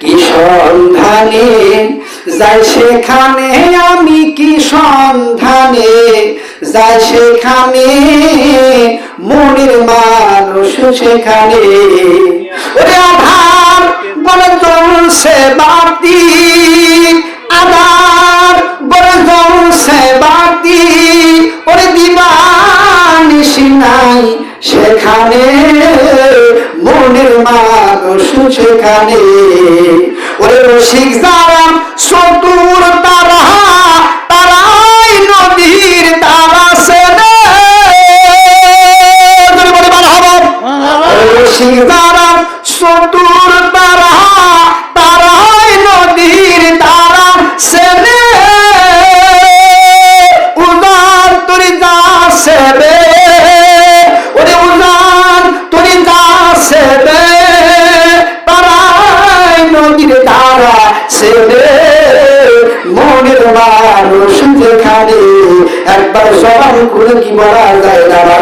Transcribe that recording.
কি সন্ধানে? যাই সেখানে, আমি কি সন্ধানে? যাই সেখানে, মনের মানুষ সেখানে। ওরে আধার বলে জ্বলছে বাতি। আধার বলে জ্বলছে বাতি। ওরে দিবানিসি নাই সেখানে। মানুষ সেখানে ওরে রসিক যারা চতুর তারা তারাই নদীর তারা সে রসিক যারা চতুর সেরে মনের মানুষ যেখানে একবার সবার করে কি বলা যায় না